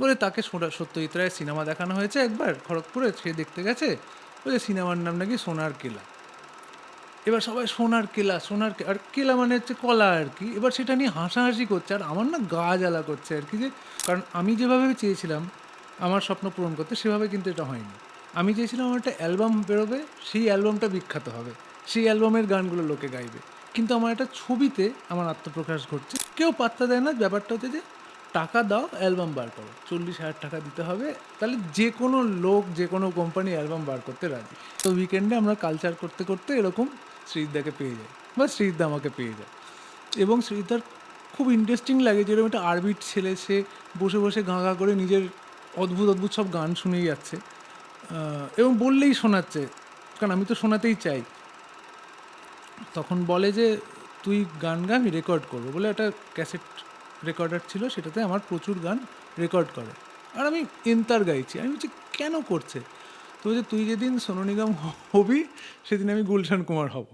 বলে তাকে সোনা সত্যজিৎ রায়ের সিনেমা দেখানো হয়েছে একবার খড়গপুরে। সে দেখতে গেছে বলে সিনেমার নাম নাকি সোনার কেলা। এবার সবাই সোনার কেলা, সোনার আর কেলা মানে হচ্ছে কলা আর কি। এবার সেটা নিয়ে হাসাহাসি করছে আর আমার না গা জ্বালা করছে আর কি যে, কারণ আমি যেভাবে চেয়েছিলাম আমার স্বপ্ন পূরণ করতে সেভাবে কিন্তু এটা হয়নি। আমি চেয়েছিলাম আমার একটা অ্যালবাম বেরোবে, সেই অ্যালবামটা বিখ্যাত হবে, সেই অ্যালবামের গানগুলো লোকে গাইবে। কিন্তু আমার একটা ছবিতে আমার আত্মপ্রকাশ ঘটছে। কেউ পাত্তা দেয় না, ব্যাপারটা হচ্ছে যে টাকা দাও, অ্যালবাম বার করো। চল্লিশ হাজার টাকা দিতে হবে। তাহলে যে কোনো লোক, যে কোনো কোম্পানি অ্যালবাম বার করতে রাজি। তো উইকেন্ডে আমরা কালচার করতে করতে এরকম শ্রীদাকে পেয়ে যাই বা শ্রীদা আমাকে পেয়ে যায়। এবং শ্রীদার খুব ইন্টারেস্টিং লাগে যেরকম একটা আরবিট ছেলে, সে বসে বসে গাঁ গাঁ করে নিজের অদ্ভুত অদ্ভুত সব গান শুনেই যাচ্ছে। এবং বললেই শোনাচ্ছে, কারণ আমি তো শোনাতেই চাই। তখন বলে যে, তুই গান গা আমি রেকর্ড করব। বলে একটা ক্যাসেট রেকর্ডার ছিল, সেটাতে আমার প্রচুর গান রেকর্ড করে। আর আমি ইন্তার গাইছি। আমি বলছি, কেন করছে? তো বলছে, তুই যেদিন সোনু নিগম হবি, সেদিন আমি গুলশান কুমার হব।